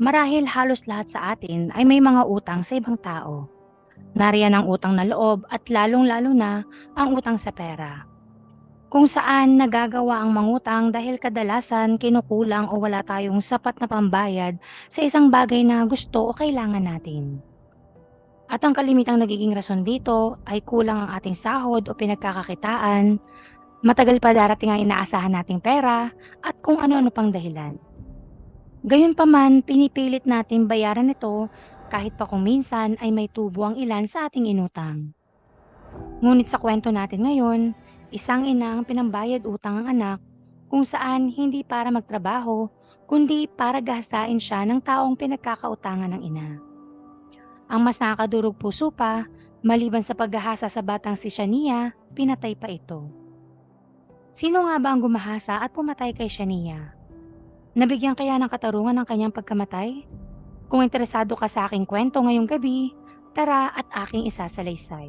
Marahil halos lahat sa atin ay may mga utang sa ibang tao. Nariyan ang utang na loob at lalong-lalo na ang utang sa pera. Kung saan nagagawa ang mangutang dahil kadalasan kinukulang o wala tayong sapat na pambayad sa isang bagay na gusto o kailangan natin. At ang kalimitang nagiging rason dito ay kulang ang ating sahod o pinagkakakitaan, matagal pa darating ang inaasahan nating pera, at kung ano-ano pang dahilan. Gayunpaman, pinipilit natin bayaran ito kahit pa kung minsan ay may tubo ang ilan sa ating inutang. Ngunit sa kwento natin ngayon, isang ina ang pinambayad utang ang anak kung saan hindi para magtrabaho kundi para gahasain siya ng taong pinagkakautangan ng ina. Ang mas nakakadurog puso pa, maliban sa paghahasa sa batang si Shania, pinatay pa ito. Sino nga ba ang gumahasa at pumatay kay Shania? Nabigyan kaya ng katarungan ng kanyang pagkamatay? Kung interesado ka sa aking kwento ngayong gabi, tara at aking isasalaysay.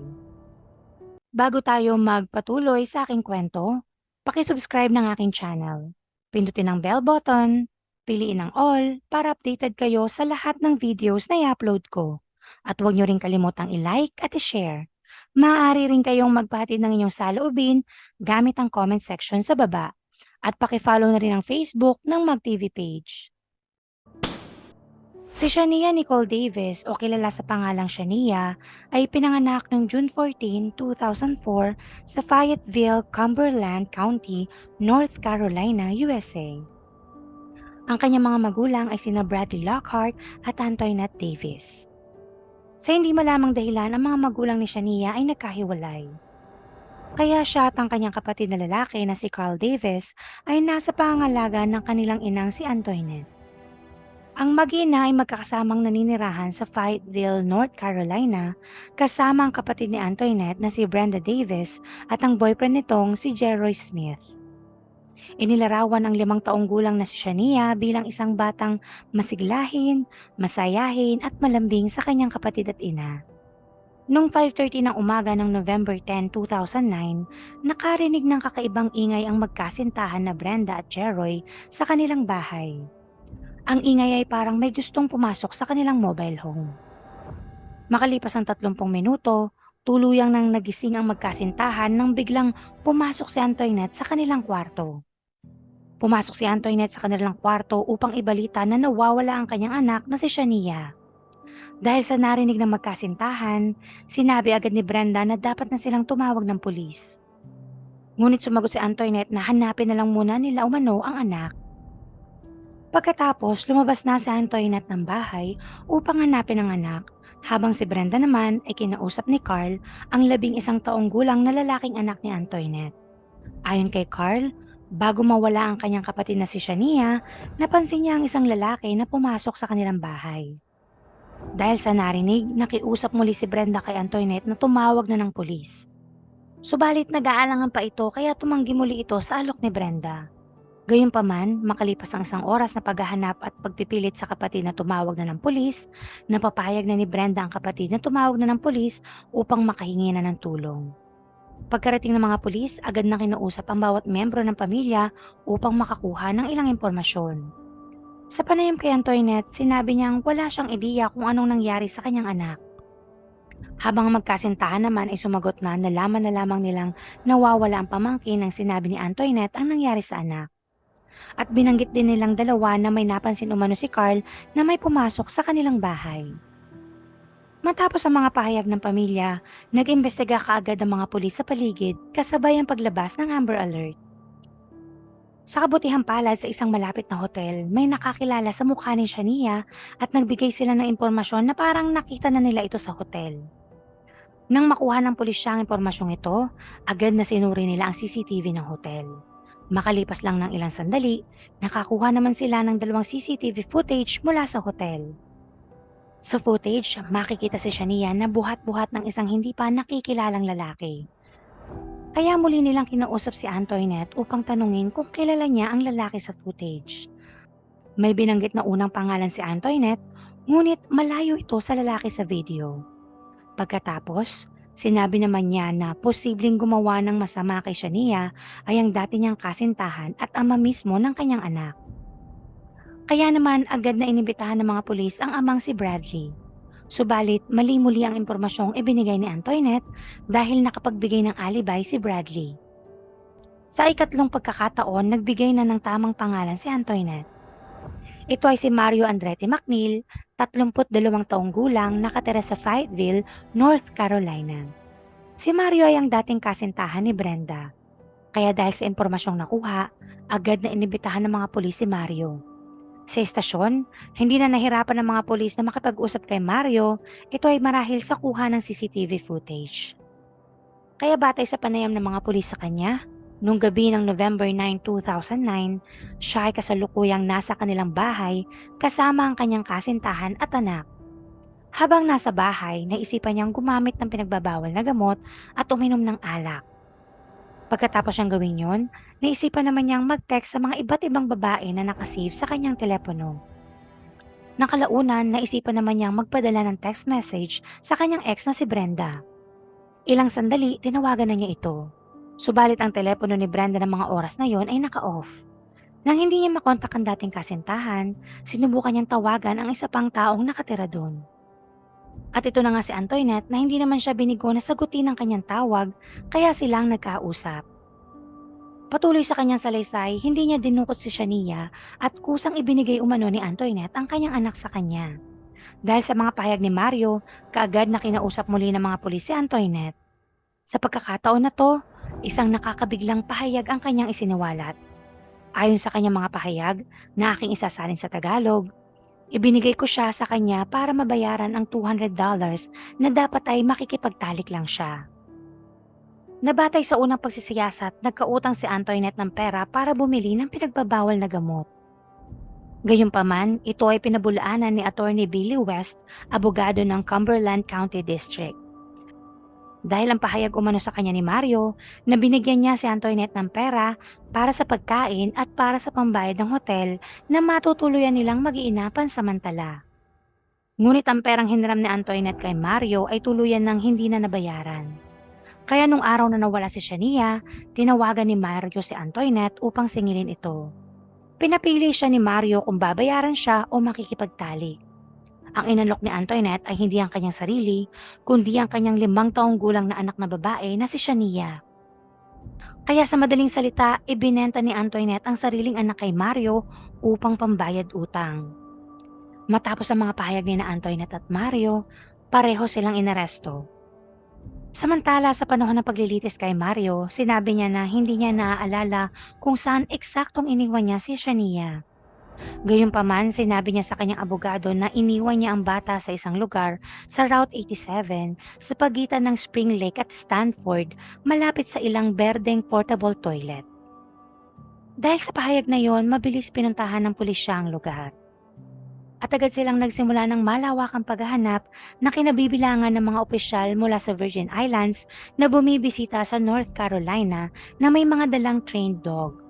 Bago tayo magpatuloy sa aking kwento, pakisubscribe ng aking channel. Pindutin ang bell button, piliin ang all para updated kayo sa lahat ng videos na i-upload ko. At huwag nyo rin kalimutang i-like at i-share. Maaari rin kayong magpahatid ng inyong saloobin gamit ang comment section sa baba. At pakifollow na rin ang Facebook ng MagTV page. Si Shania Nicole Davis o kilala sa pangalang Shania ay pinanganak noong June 14, 2004 sa Fayetteville, Cumberland County, North Carolina, USA. Ang kanyang mga magulang ay sina Bradley Lockhart at Antoinette Davis. Sa hindi malamang dahilan, ang mga magulang ni Shania ay nagkahiwalay. Kaya siya at ang kanyang kapatid na lalaki na si Carl Davis ay nasa pangangalaga ng kanilang inang si Antoinette. Ang mag-ina ay magkakasamang naninirahan sa Fayetteville, North Carolina, kasama ang kapatid ni Antoinette na si Brenda Davis at ang boyfriend nitong si Jeroy Smith. Inilarawan ang limang taong gulang na si Shania bilang isang batang masiglahin, masayahin at malambing sa kanyang kapatid at ina. Noong 5.30 ng umaga ng November 10, 2009, nakarinig ng kakaibang ingay ang magkasintahan na Brenda at Jeroy sa kanilang bahay. Ang ingay ay parang may gustong pumasok sa kanilang mobile home. Makalipas ang 30 minuto, tuluyang nang nagising ang magkasintahan nang biglang pumasok si Antoinette sa kanilang kwarto. Pumasok si Antoinette sa kanilang kwarto upang ibalita na nawawala ang kanyang anak na si Shania. Dahil sa narinig ng magkasintahan, sinabi agad ni Brenda na dapat na silang tumawag ng pulis. Ngunit sumagot si Antoinette na hanapin na lang muna nila umano ang anak. Pagkatapos, lumabas na si Antoinette ng bahay upang hanapin ang anak, habang si Brenda naman ay kinausap ni Carl ang labing isang taong gulang na lalaking anak ni Antoinette. Ayon kay Carl, bago mawala ang kanyang kapatid na si Shania, napansin niya ang isang lalaki na pumasok sa kanilang bahay. Dahil sa narinig, nakiusap muli si Brenda kay Antoinette na tumawag na ng pulis. Subalit nag-aalangan pa ito kaya tumanggi muli ito sa alok ni Brenda. Gayunpaman, makalipas ang isang oras na paghahanap at pagpipilit sa kapatid na tumawag na ng pulis, napapayag na ni Brenda ang kapatid na tumawag na ng pulis upang makahingi na ng tulong. Pagkarating ng mga pulis, agad na kinausap ang bawat membro ng pamilya upang makakuha ng ilang impormasyon. Sa panayam kay Antoinette, sinabi niyang wala siyang ideya kung anong nangyari sa kanyang anak. Habang ang magkasintahan naman ay sumagot na nalaman na lamang nilang nawawala ang pamangkin ng sinabi ni Antoinette ang nangyari sa anak at binanggit din nilang dalawa na may napansin umano si Carl na may pumasok sa kanilang bahay. Matapos ang mga pahayag ng pamilya, nag-imbestiga kaagad ang mga pulis sa paligid kasabay ang paglabas ng Amber Alert. Sa kabutihang palad sa isang malapit na hotel, may nakakilala sa mukha ni Shania at nagbigay sila ng impormasyon na parang nakita na nila ito sa hotel. Nang makuha ng pulisya ang impormasyong ito, agad na sinuri nila ang CCTV ng hotel. Makalipas lang ng ilang sandali, nakakuha naman sila ng dalawang CCTV footage mula sa hotel. Sa footage, makikita si Shania na buhat-buhat ng isang hindi pa nakikilalang lalaki. Kaya muli nilang kinausap si Antoinette upang tanungin kung kilala niya ang lalaki sa footage. May binanggit na unang pangalan si Antoinette, ngunit malayo ito sa lalaki sa video. Pagkatapos, sinabi naman niya na posibleng gumawa ng masama kay Shania ay ang dati niyang kasintahan at ama mismo ng kanyang anak. Kaya naman agad na inibitahan ng mga pulis ang amang si Bradley. Subalit mali muli ang impormasyong ibinigay ni Antoinette dahil nakapagbigay ng alibay si Bradley. Sa ikatlong pagkakataon, nagbigay na ng tamang pangalan si Antoinette. Ito ay si Mario Andretti McNeil, 32 taong gulang, nakatira sa Fayetteville, North Carolina. Si Mario ay ang dating kasintahan ni Brenda. Kaya dahil sa impormasyong nakuha, agad na inibitahan ng mga pulis si Mario. Sa estasyon, hindi na nahirapan ng mga pulis na makipag-usap kay Mario, ito ay marahil sa kuha ng CCTV footage. Kaya batay sa panayam ng mga pulis sa kanya, nung gabi ng November 9, 2009, siya ay kasalukuyang nasa kanilang bahay kasama ang kanyang kasintahan at anak. Habang nasa bahay, naisipan niyang gumamit ng pinagbabawal na gamot at uminom ng alak. Pagkatapos siyang gawin yon, naisipan naman niyang mag-text sa mga iba't ibang babae na nakasave sa kanyang telepono. Nakalaunan, naisipan naman niyang magpadala ng text message sa kanyang ex na si Brenda. Ilang sandali, tinawagan na niya ito. Subalit ang telepono ni Brenda ng mga oras na yon ay naka-off. Nang hindi niya makontak ang dating kasintahan, sinubukan niyang tawagan ang isa pang taong nakatira doon. At ito na nga si Antoinette na hindi naman siya binigo na sagutin ang kanyang tawag kaya silang nagkausap. Patuloy sa kanyang salaysay, hindi niya dinukot si Shania at kusang ibinigay umano ni Antoinette ang kanyang anak sa kanya. Dahil sa mga pahayag ni Mario, kaagad na kinausap muli ng mga pulis si Antoinette. Sa pagkakataon na to, isang nakakabiglang pahayag ang kanyang isiniwalat. Ayon sa kanyang mga pahayag na aking isasalin sa Tagalog, Ibinigay ko siya sa kanya para mabayaran ang $200 na dapat ay makikipagtalik lang siya. Nabatay sa unang pagsisiyasat, nagkautang si Antoinette ng pera para bumili ng pinagbabawal na gamot. Gayunpaman, ito ay pinabulaanan ni Attorney Billy West, abogado ng Cumberland County District. Dahil ang pahayag umano sa kanya ni Mario na binigyan niya si Antoinette ng pera para sa pagkain at para sa pambayad ng hotel na matutuluyan nilang mag-iina pansamantala. Ngunit ang perang hiniram ni Antoinette kay Mario ay tuluyan ng hindi na nabayaran. Kaya nung araw na nawala si Shania, tinawagan ni Mario si Antoinette upang singilin ito. Pinapili siya ni Mario kung babayaran siya o makikipagtalik. Ang inalok ni Antoinette ay hindi ang kanyang sarili, kundi ang kanyang limang taong gulang na anak na babae na si Shania. Kaya sa madaling salita, ibinenta ni Antoinette ang sariling anak kay Mario upang pambayad utang. Matapos ang mga pahayag ni na Antoinette at Mario, pareho silang inaresto. Samantala sa panahon ng paglilitis kay Mario, sinabi niya na hindi niya naaalala kung saan eksaktong iniwan niya si Shania. Gayunpaman, sinabi niya sa kanyang abogado na iniwan niya ang bata sa isang lugar sa Route 87 sa pagitan ng Spring Lake at Stanford malapit sa ilang berdeng portable toilet. Dahil sa pahayag na yon, mabilis pinuntahan ng pulisya ang lugar. At agad silang nagsimula ng malawakang paghahanap na kinabibilangan ng mga opisyal mula sa Virgin Islands na bumibisita sa North Carolina na may mga dalang trained dog.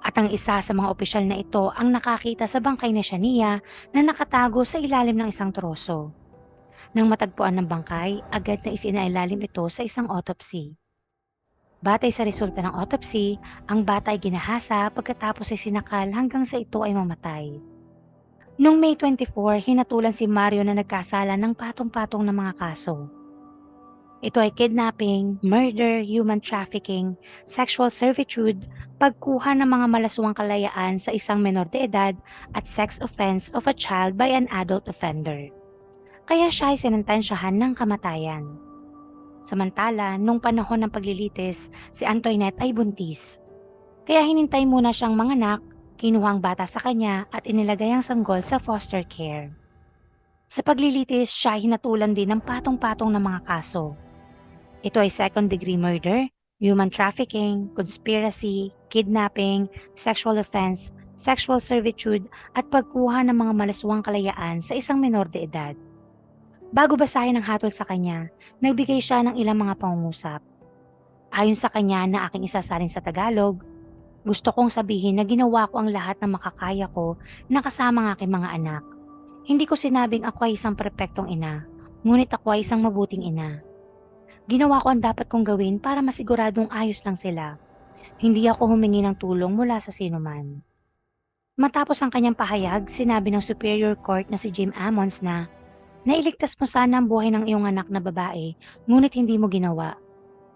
At ang isa sa mga opisyal na ito ang nakakita sa bangkay ni Shania na nakatago sa ilalim ng isang troso. Nang matagpuan ng bangkay, agad na isinailalim ito sa isang autopsy. Batay sa resulta ng autopsy, ang bata ay ginahasa pagkatapos ay sinakal hanggang sa ito ay mamatay. Noong May 24, hinatulan si Mario na nagkasala ng patong-patong na mga kaso. Ito ay kidnapping, murder, human trafficking, sexual servitude, pagkuha ng mga malaswang kalayaan sa isang menor de edad at sex offense of a child by an adult offender. Kaya siya ay sinentensyahan ng kamatayan. Samantala, nung panahon ng paglilitis, si Antoinette ay buntis. Kaya hinintay muna siyang manganak, kinuha ang bata sa kanya at inilagay ang sanggol sa foster care. Sa paglilitis, siya ay hinatulan din ng patong-patong na mga kaso. Ito ay second degree murder, human trafficking, conspiracy, kidnapping, sexual offense, sexual servitude at pagkuha ng mga malaswang kalayaan sa isang menor de edad. Bago basahin ang hatol sa kanya, nagbigay siya ng ilang mga pangungusap. Ayon sa kanya na aking isasalin sa Tagalog, gusto kong sabihin na ginawa ko ang lahat ng makakaya ko na kasama ng aking mga anak. Hindi ko sinabing ako ay isang perpektong ina, ngunit ako ay isang mabuting ina. Ginawa ko ang dapat kong gawin para masiguradong ayos lang sila. Hindi ako humingi ng tulong mula sa sinuman. Matapos ang kanyang pahayag, sinabi ng Superior Court na si Jim Ammons na Nailigtas mo sana ang buhay ng iyong anak na babae, ngunit hindi mo ginawa.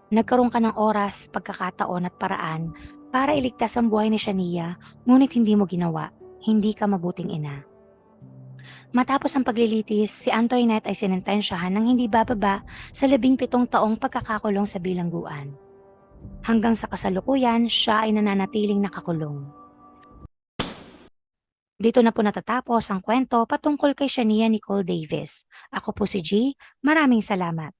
Nagkaroon ka ng oras, pagkakataon at paraan para iligtas ang buhay ni Shania, ngunit hindi mo ginawa. Hindi ka mabuting ina. Matapos ang paglilitis, si Antoinette ay sinentensyahan ng hindi bababa sa labing pitong taong pagkakakulong sa bilangguan. Hanggang sa kasalukuyan, siya ay nananatiling nakakulong. Dito na po natatapos ang kwento patungkol kay Shania Nicole Davis. Ako po si G. Maraming salamat.